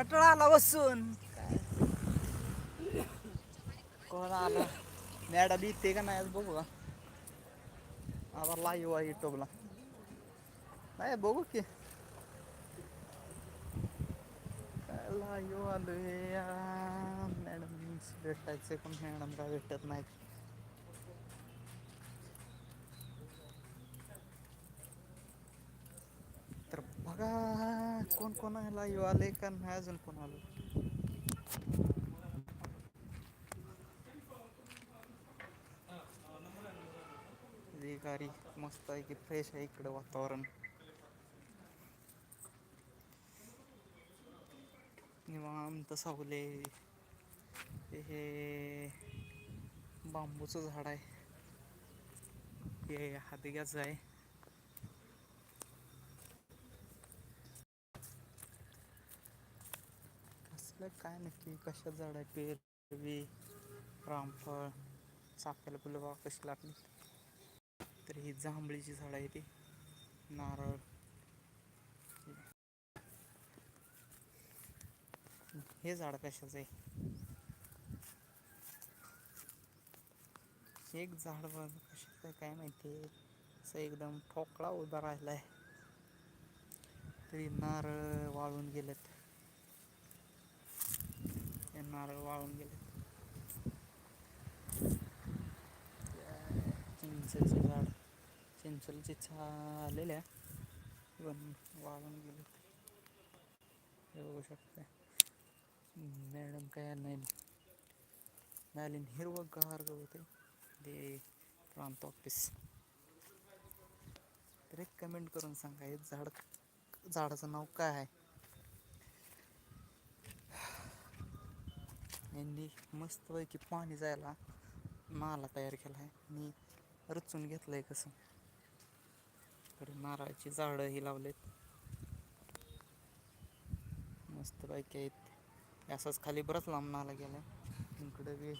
कटळा आला बसून. कोण आला? मॅडम इथे का नाही आज बघू का? आता लाईव्ह आहे युट्यूबला नाही बघू की. लाईव्ह आलोय मॅडम भेटायचं पण मॅडम काय भेटत नाही तर बघा. कोण कोण येऊ आले का नाही अजून कोण आलं गाडी मस्त आहे की फ्रेश आहे इकडं वातावरण. निवांत सावले. हे बांबूचं झाड आहे. हे हातग्याच आहे. आपल्याला काय नक्की? कशात झाड आहे पेरवी रामफळ चाफ्याला फुलं बघा कशी लागली? तर ही जांभळीची झाड आहे ती नारळ. हे झाड कशाचं आहे? एक झाड बघ कशाचं आहे काय माहिती? असं एकदम ठोकळा उभा राहिला आहे तरी नारळ वाळून गेलेत. नारळ वाळून गेले. चिंचेचे झाड. चिंचलची आलेल्या पण वाळून गेले. हे बघू शकते मॅडम काय नाही मॅलिन हिरवं गार गवत आहे ते प्रांत ऑफिस. तर एक कमेंट करून सांगा हे झाड झाडाचं नाव काय आहे? यांनी मस्तपैकी पाणी जायला नाला तयार केला आहे आणि रचून घेतलं आहे कसं. इकडे नारळाची झाडं ही लावलेत. मस्तपैकी आहेत. असंच खाली बरंच लांब नाला गेला इकडे बी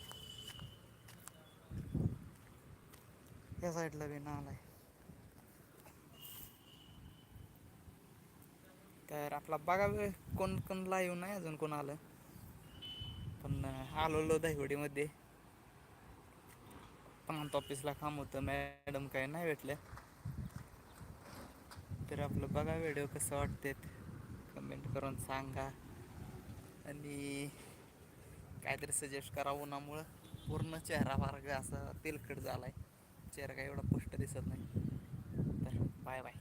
या साईडला बी नाला आहे. तर आपला बघा वेळ कोण कोण लाईव्ह नाही अजून कोण आलं पण आलो दहिवडीमध्ये. प्रांत ऑफिसला काम होतं मॅडम काय नाही भेटल्या. तर आपलं बघा व्हिडिओ कसं वाटते कमेंट करून सांगा. आणि काहीतरी सजेस्ट करा उन्हामुळं. पूर्ण चेहरा मार्ग असा तेलकट झाला आहे चेहरा काही एवढा स्पष्ट दिसत नाही. तर बाय बाय